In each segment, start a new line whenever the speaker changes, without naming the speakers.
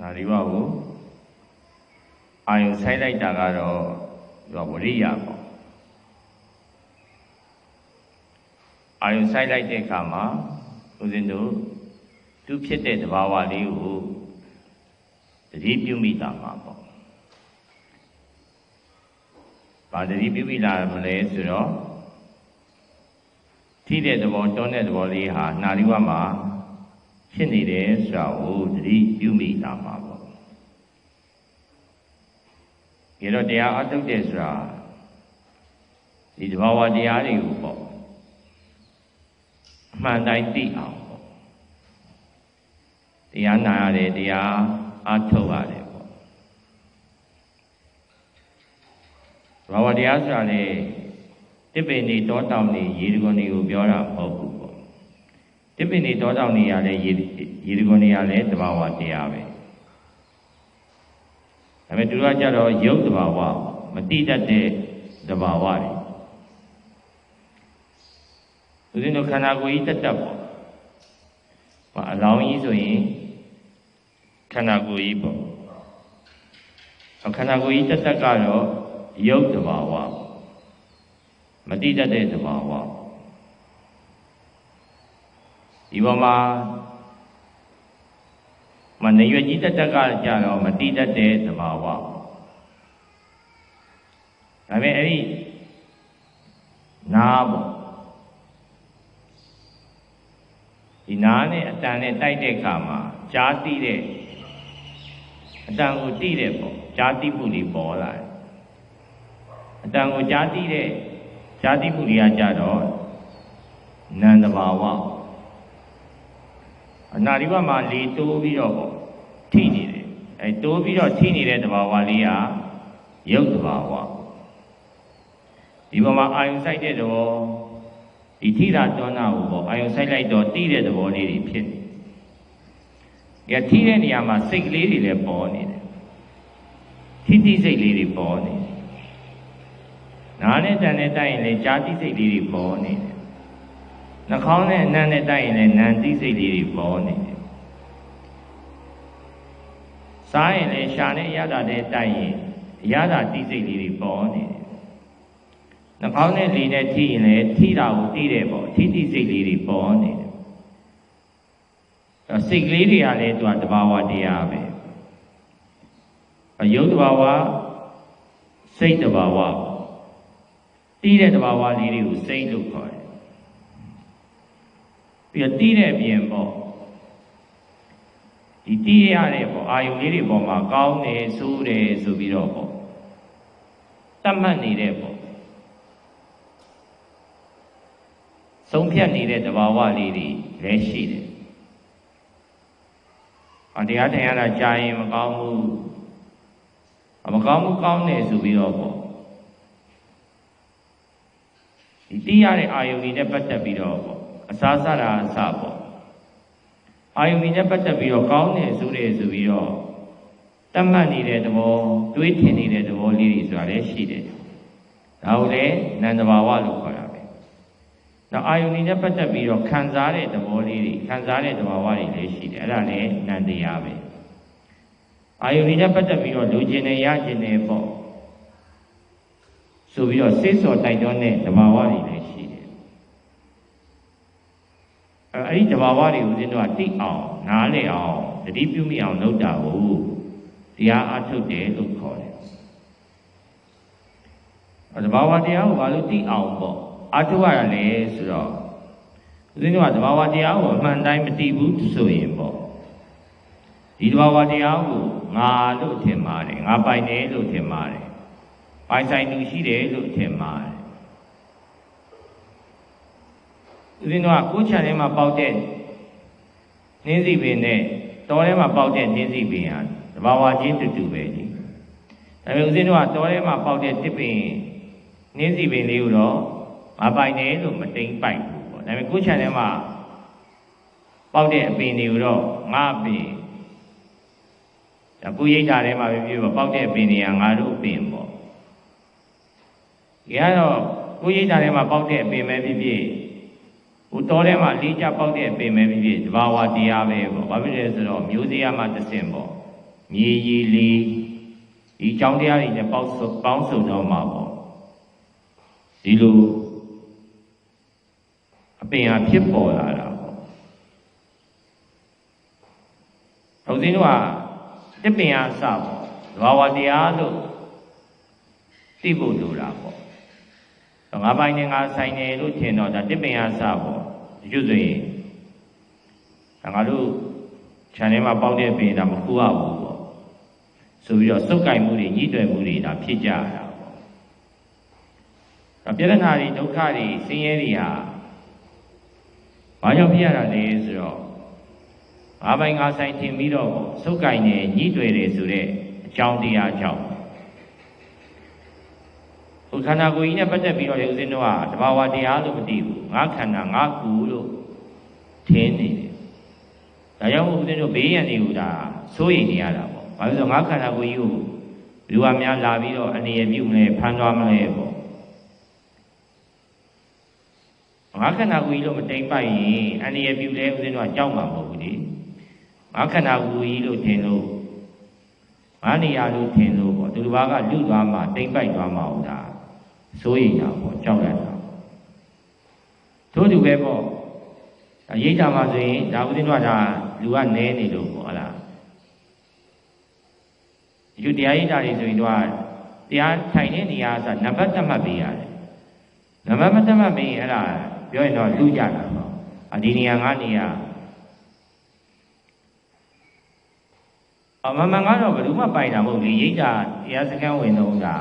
နာရီဝကိုအာယုဆိုင်လိုက်တာကတော့သူကဝရိယပေါ့အာယုဆိုင်လိုက်တဲ့အခါမှာဦးဇင်းတို့သူဖြစ်တဲ့သဘာဝလေးကိုတတိပြုမိတာမှာပေါ့။ဘာတတိပြုမိလာမလဲဆိုတော့ထိတဲ့သဘောတွန်းတဲ့သဘောလေးဟာနာရီဝမှာ ဖြစ်နေတယ်ဆိုတာကိုတတိပြုမိလာမှာပေါ့။ဒီတော့တရားအထုတ်တယ်ဆိုတာဒီသဘာဝတရားတွေကိုပေါ့အမှန်တိုင်းသိအောင်ပေါ့တရားနာရတယ်တရားအထုတ်ရတယ်ပေါ့သဘာဝတရားဆိုတာလေတစ်ပင်နေတောတောင်နေရေဒီကွန်တွေကိုပြောတာမဟုတ်ဘူးပေါ့ တစ်ပင်နေတောတောင်နေရလဲရေရေဒီကွန်နေရလဲသဘာဝတရားပဲဒါပေမဲ့သူတို့ကကြတော့ရုပ်သဘာဝမတိတတ်တဲ့သဘာဝတွေဦးဇင်းတို့ခန္ဓာကိုယ်ကြီးတက်တက်ပေါ့ဟောအလောင်းကြီးဆိုရင်ခန္ဓာကိုယ်ကြီးပေါ့ခန္ဓာကိုယ်ကြီးတက်တက်ကတော့ရုပ်သဘာဝမတိတတ်တဲ့သဘာဝ ဒီပေါ်မှာမနေရွကြီးတက်တက်ကကြတော့မတိတတ်တဲ့သဘာဝဒါပေမဲ့အဲ့ဒီနာပေါ့ဒီနာနဲ့အတန်နဲ့တိုက်တဲ့အခါမှာကြားသိတဲ့အတန်ကိုသိတဲ့ပေါ့ကြားသိမှုတွေပေါ်လာတယ်အတန်ကိုကြားသိတဲ့ကြားသိမှုတွေကကြတော့နန္တဘာဝ အနာဒီဘမှာလေတိုးပြီးတော့ပေါ့ထိနေတယ်အဲတိုးပြီးတော့ထိနေတဲ့တဘာဝလေးဟာရုပ်တဘာဝဒီဘမှာအာယုဆိုင်တဲ့တော့ဒီထိတာတောနာကိုပေါ့အာယုဆိုင်လိုက်တော့တိတဲ့သဘောလေးတွေဖြစ်နေကြထိတဲ့နေရာမှာစိတ်ကလေးတွေလည်းပေါ်နေတယ်ထိတိစိတ်လေးတွေပေါ်နေတယ်နားနဲ့တန်နဲ့တိုက်ရင်လည်းကြာတိစိတ်လေးတွေပေါ်နေတယ် နှာခေါင်းနဲ့အနံ့နဲ့တိုက်ရင်လည်းနံတိစိတ်လေးတွေပေါ်နေတယ်စားရင်လည်းရှာနဲ့ရတာနဲ့တိုက်ရင်ရတာတိစိတ်လေးတွေပေါ်နေတယ်နှာခေါင်းနဲ့လေနဲ့ထိရင်လည်းထိတာကိုသိတယ်ပေါ့ထိတိစိတ်လေးတွေပေါ်နေတယ်အဲစိတ်ကလေးတွေကလည်းသူကတဘာဝတရားပဲအယုတ်တဘာဝစိတ်တဘာဝတီးတဲ့တဘာဝလေးတွေကိုစိတ်လို့ခေါ်တယ် ပြီးတော့တီးတဲ့အပြင်ပေါ့ဒီတီးရတဲ့ပေါ့အာယုလေးတွေပေါ်မှာကောင်းတယ်ဆိုးတယ်ဆိုပြီးတော့ပေါ့တတ်မှတ်နေတဲ့ပေါ့ဆုံးဖြတ်နေတဲ့တဘာဝလေးတွေလည်းရှိတယ်။အတရားထိုင်ရတာကြာရင်မကောင်းဘူး။မကောင်းဘူးကောင်းတယ်ဆိုပြီးတော့ပေါ့ဒီတီးရတဲ့အာယုတွေနဲ့ပတ်သက်ပြီးတော့ပေါ့ အစားစားတာအစပေါ့အာယုန်နဲ့ပတ်သက်ပြီးတော့ကောင်းတယ်ဆိုတယ်ဆိုပြီးတော့တတ်မှတ်နေတဲ့သဘောတွေးထင်နေတဲ့သဘောလေးတွေဆိုတာလည်းရှိတယ်ဒါကိုလည်းနန္တဘာဝလို့ခေါ်တာပဲနောက်အာယုန်နဲ့ပတ်သက်ပြီးတော့ခံစားတဲ့သဘောလေးတွေခံစားတဲ့သဘာဝတွေလည်းရှိတယ်အဲ့ဒါလည်းနန္တရားပဲအာယုန်နဲ့ပတ်သက်ပြီးတော့လူကျင်နေရကျင်နေပေါ့ဆိုပြီးတော့စိတ်စော်တိုက်တွန်းတဲ့သဘာဝတွေလည်းရှိတယ် အဲ့ဒီတဘာဝတွေဦးဇင်းတို့ကသိအောင်နားလည်အောင်တတိပြုမိအောင်လုပ်တာကိုတရားအထုတ်တယ်လို့ခေါ်တယ်။တဘာဝတရားကိုဘာလို့သိအောင်ပေါ့အထုတ်ရတာလဲဆိုတော့ဦးဇင်းတို့ကတဘာဝတရားကိုအမှန်တိုင်းမသိဘူးဆိုရင်ပေါ့ဒီတဘာဝတရားကိုငါလို့ထင်ပါတယ်ငါပိုင်တယ်လို့ထင်ပါတယ်ပိုင်ဆိုင်သူရှိတယ်လို့ထင်ပါတယ် ဦးဇင်းတို့ကကိုယ်ချံထဲမှာပေါက်တဲ့နင်းစီပင်နဲ့တောထဲမှာပေါက်တဲ့နင်းစီပင်ဟာတဘာဝချင်းတူတူပဲကြီးဒါပေမဲ့ဦးဇင်းတို့ကတောထဲမှာပေါက်တဲ့တစ်ပင်နင်းစီပင်လေးကိုတော့မပိုင်တယ်လို့မတိမ်ပိုက်ဘူးပေါ့ဒါပေမဲ့ကိုယ်ချံထဲမှာပေါက်တဲ့အပင်တွေကိုတော့ငါပင်ဒါကုရိဋ္ဌာထဲမှာပဲပြောပေါက်တဲ့အပင်တွေကငါတို့အပင်ပေါ့ဒီကတော့ကုရိဋ္ဌာထဲမှာပေါက်တဲ့အပင်ပဲဖြစ်ဖြစ် ဟိုတော်ထဲမှာလေးချပေါက်တဲ့ပင်ပဲဖြစ်ဖြစ်တဘာဝတရားပဲပေါ့ဘာဖြစ်လဲဆိုတော့မျိုးစေ့ရမှတဆင်ပေါ့မြေကြီးလီဒီကြောင်းတရားတွေနဲ့ပေါင်းစုပေါင်းစုံတော့မှာပေါ့ဒီလိုအပင်ဟာဖြစ်ပေါ်လာတာပေါ့ဘုရင်တို့ကတစ်ပင်ဟာစပေါ့ဘာဝတရားလို့သိဖို့လိုတာပေါ့ငါပိုင်နေငါဆိုင်နေလို့ထင်တော့ဒါတစ်ပင်ဟာစပေါ့ ရွတ်ဆိုရင်ငါတို့ခြံထဲမှာပေါက်တဲ့ပင်ဒါမကူရဘူးပေါ့ဆိုပြီးတော့စုပ်ကင်မှုတွေညှိတွယ်မှုတွေဒါဖြစ်ကြရတာပေါ့ဒါပြဿနာတွေဒုက္ခတွေဆင်းရဲတွေဟာဘာကြောင့်ဖြစ်ရတာလဲဆိုတော့ငါပိုင်ငါဆိုင်ထင်ပြီးတော့စုပ်ကင်နေညှိတွယ်တယ်ဆိုတဲ့အကြောင်းတရားကြောင့် ဟိုခန္ဓာကိုယ်ကြီးနဲ့ပတ်သက်ပြီးတော့လေဦးဇင်းတို့ကတဘာဝတရားလို့မသိဘူးငါခန္ဓာငါကူလို့ထင်နေတယ်ဒါကြောင့်ဦးဇင်းတို့ဘေးရန်တွေကိုဒါစိုးရိမ်နေရတာပေါ့ဘာလို့လဲဆိုတော့ငါခန္ဓာကိုယ်ကြီးကိုလူကများလာပြီးတော့အနေရပြုမလဲဖမ်းသွားမလဲပေါ့ငါခန္ဓာကိုယ်ကြီးလို့မတိမ်ပိုက်ရင်အနေရပြုလဲဦးဇင်းတို့ကကြောက်မှာမဟုတ်ဘူးလေငါခန္ဓာကိုယ်ကြီးလို့ထင်လို့ငါနေရာလို့ထင်လို့ပေါ့သူတစ်ပါးကလူသွားမှတိမ်ပိုက်သွားမှဟုတ်တာ စိုးရိမ်တာပေါ့ကြောက်ရတာတို့တူပဲပေါ့အရေးကြမှာဆိုရင်ဒါဦးဇင်းတို့ကဒါလူကနဲနေလို့ပေါ့ဟုတ်လားယူတရားရေးတာတွေဆိုရင်တော့တရားထိုင်တဲ့နေရာဆိုနံပါတ်သတ်မှတ်ပေးရတယ်နံပါတ်မသတ်မှတ်ပေးရင်အဲ့ဒါပြောရင်တော့လူကြတာပေါ့အဒီနေရာငါနေရာအမမန်ကတော့ဘယ်သူမှပိုင်တာမဟုတ်ဘူးရိတ်တာတရားစခန်းဝင်တော့ဒါ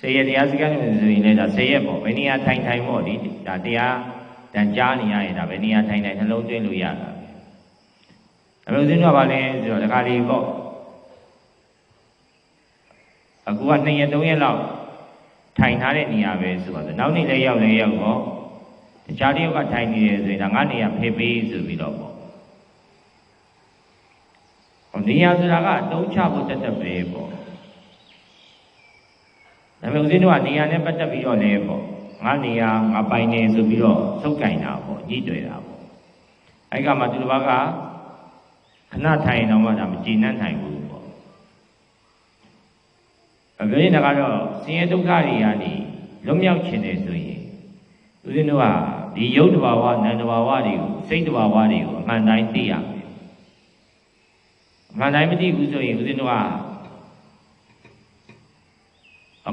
ဆေရတရားစခန်းဝင်ဆိုရင်လည်းဒါဆေရက်ပေါ့ဘယ်နေရာထိုင်ထိုင်ပေါ့ဒီဒါတရားတန်ကြားနေရရင်ဒါဘယ်နေရာထိုင်ထိုင်နှလုံးသွင်းလို့ရတာအလိုစင်းတော့ဗာလဲဆိုတော့တခါလေးပေါ့အခုက2ရက်3ရက်လောက်ထိုင်ထားတဲ့နေရာပဲဆိုတော့နောက်နေ့လည်းရောက်လည်းရောက်တော့တခြားတယောက်ကထိုင်နေတယ်ဆိုရင်ဒါငါနေရာဖေးပေးဆိုပြီးတော့ပေါ့နေရာဆိုတာကအတုံးချဖို့တက်တက်ပဲပေါ့ ဒါပေမဲ့ဦးဇင်းတို့ကနေရာနဲ့ပတ်သက်ပြီးတော့လည်းပေါ့ငါနေရာငါပိုင်နေဆိုပြီးတော့သုတ်ကင်တာပေါ့ညှိတွေ့တာပေါ့အဲ့ကမှသူတစ်ပါးကခဏထိုင်တော့မှဒါမကြည်နပ်နိုင်ဘူးပေါ့အကြိမ်ကတော့ဆင်းရဲဒုက္ခတွေကနေလွတ်မြောက်ခြင်းတယ်ဆိုရင်ဦးဇင်းတို့ကဒီယုတ်တဘာဝနန္တဘာဝတွေကိုစိတ်တဘာဝတွေကိုအမှန်တိုင်းသိရမယ်အမှန်တိုင်းမသိဘူးဆိုရင်ဦးဇင်းတို့က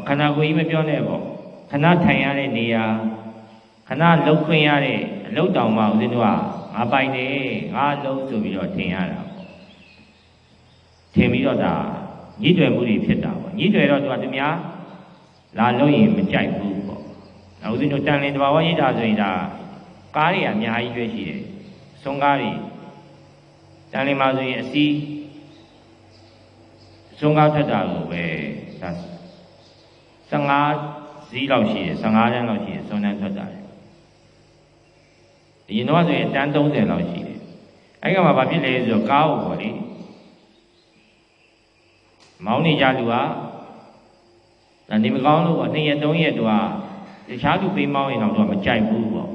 ခန္ဓာကိုယ်ကြီးမပြောနဲ့ပေါ့ခဏထိုင်ရတဲ့နေရာခဏလှုပ်ခွင့်ရတဲ့အလုတ်တောင်မှဦးဇင်းတို့ကငါပိုင်နေငါလုံးဆိုပြီးတော့ထင်ရတာပေါ့ထင်ပြီးတော့ဒါညှိတွယ်မှုတွေဖြစ်တာပေါ့ညှိတွယ်တော့သူကသူများလာလို့ရင်မကြိုက်ဘူးပေါ့ဦးဇင်းတို့တန်လင်းတဘာဝရိတ်တာဆိုရင်ဒါကားတွေအများကြီးရွေးရှိတယ်ဆုံးကားတွေတန်လင်းမှာဆိုရင်အစီးဆုံးကားထက်တာကိုပဲဒါ 15စီးလောက်ရှိတယ်15တန်းလောက်ရှိတယ်စုံတန်းထွက်တာတယ်ဒီရင်တော့ဆိုရင်တန်း30လောက်ရှိတယ်အဲ့ကမှဘာဖြစ်လဲဆိုတော့ကားကိုပေါ့လေမောင်းနေကြလူကဒါနေမကောင်းလို့ပေါ့2ရက်3ရက်တော့တခြားသူပေးမောင်းရင်တော့သူကမကြိုက်ဘူးပေါ့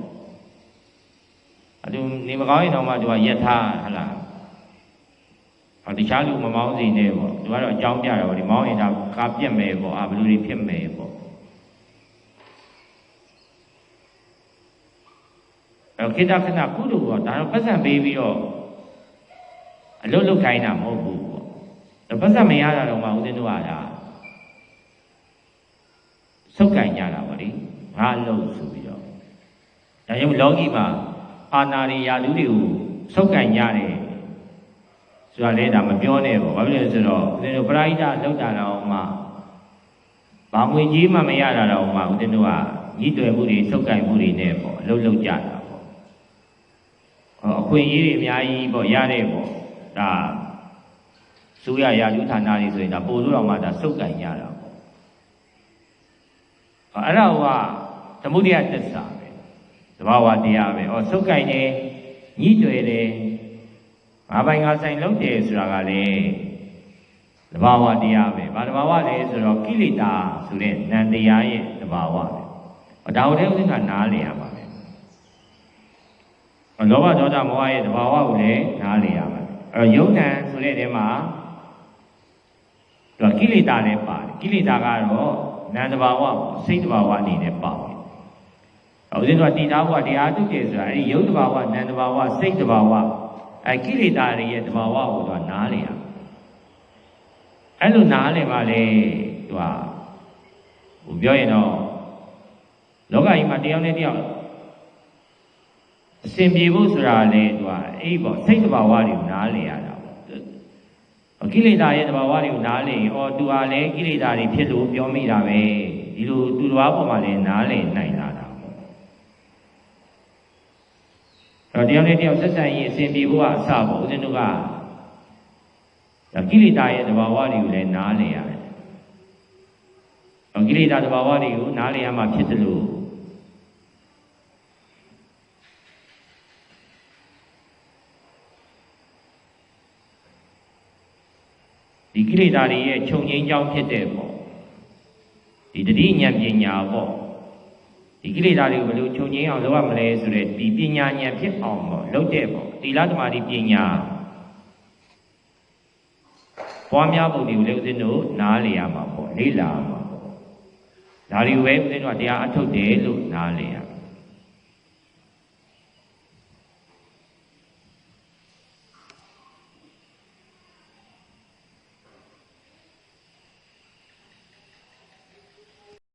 အတူနေမကောင်းရင်တော့မှသူကရက်ထားဟလားဟော တခြားလူမမောင်းစီနဲ့ပေါ့သူကတော့အကြောင်းပြတယ်ပေါ့ဒီမောင်းရင်ဒါကားပြက်မယ်ပေါ့အာဘလူတွေဖြစ်မယ်ပေါ့အဲ့ခိတခဏကုသိုလ်ပေါ့ဒါတော့ပတ်စံပေးပြီးတော့အလုတ်လုတ်ခိုင်းတာမဟုတ်ဘူးပေါ့ဒါပတ်စံမရတာတော့မှဦးဇင်းတို့ကဒါဆုတ်ကင်ကြတာပေါ့လေငါအလုတ်ဆိုပြီးတော့ဒါကြောင့်လောကီမှာအာနာရီယာလူတွေကိုဆုတ်ကင်ကြတယ် ဆိုတာလေဒါမပြောနဲ့ပေါ့ဘာဖြစ်လဲဆိုတော့ဦးဇင်းတို့ပရိဒလောက်တာတော့မှဘာငွေကြီးမှမရတာတော့မှဦးဇင်းတို့ကညီးတွယ်မှုတွေဆုတ်ကင်မှုတွေနဲ့ပေါ့အလုတ်လုတ်ကြတာပေါ့အခွင့်အရေးတွေအများကြီးပေါ့ရတဲ့ပေါ့ဒါစူရရာလူဌာနတွေဆိုရင်ဒါပို့လို့တော့မှဒါဆုတ်ကင်ကြတာပေါ့အဲ့ဒါကသမုဒိယတစ္ဆာပဲသဘာဝတရားပဲဩဆုတ်ကင်နေညှိတွယ်တယ် ငါပိုင်ငါဆိုင်လုပ်တယ်ဆိုတာကလေတဘာဝတရားပဲဘာတဘာဝလဲဆိုတော့ကိလေသာဆိုတဲ့နံတရားရဲ့တဘာဝပဲဒါကိုလည်းဥစ္စာနားလည်ရပါမယ်လောဘဒေါသမောဟရဲ့တဘာဝကိုလည်းနားလည်ရပါမယ်အဲ့တော့ယုံ nant ဆိုတဲ့နေရာမှာသူကကိလေသာလည်းပါတယ်ကိလေသာကတော့နာမ်တဘာဝပေါ့စိတ်တဘာဝအနေနဲ့ပါတယ်။ဦးဇင်းတို့ကတည်ထားဖို့တရားထုတ်တယ်ဆိုတာအဲဒီယုတ်တဘာဝနာမ်တဘာဝစိတ်တဘာဝ အဲကိလေသာတွေရဲ့တဘာဝကိုသူကနားလည်ရအဲ့လိုနားလည်ပါလေသူကဟိုပြောရင်တော့လောကကြီးမှာတရားနဲ့တရားအစဉ်ပြေဖို့ဆိုတာလေသူကအဲ့ပေါ့စိတ်တဘာဝတွေကိုနားလည်ရတာပေါ့ကိလေသာရဲ့တဘာဝတွေကိုနားလည်ရင်ဩသူဟာလည်းကိလေသာတွေဖြစ်လို့ပြောမိတာပဲဒီလိုသူတော်ဘာပေါ်မှာလည်းနားလည်နိုင်လာ တာပေါ့အဲ့တော့တရားနဲ့တရားဆက်ဆံရေးအစဉ်ပြေဖို့ကအစပေါ့ဦးဇင်းတို့ကဒါကိလေသာရဲ့တဘာဝတွေကိုလည်းနားလည်ရတယ်ကိလေသာတဘာဝတွေကိုနားလည်ရမှဖြစ်တယ်လို့ဒီကိလေသာတွေရဲ့ခြုံငိမ့်ကြောင်းဖြစ်တဲ့ပေါ့ဒီတတိဉာဏ်ပညာပေါ့ ဒီကိလေသာတွေကိုဘယ်လိုခြုံငိမ့်အောင်လုပ်ရမလဲဆိုတဲ့ဒီပညာဉာဏ်ဖြစ်အောင်ပေါ့လုပ်တဲ့ပေါ့သီလသမာဓိပညာပွားများဖို့ဒီကိုလည်းဦးဇင်းတို့နားလည်ရမှာပေါ့လေ့လာမှာပေါ့ဒါတွေကိုပဲဦးဇင်းတို့ကတရားအထုတ်တယ်လို့နားလည်ရ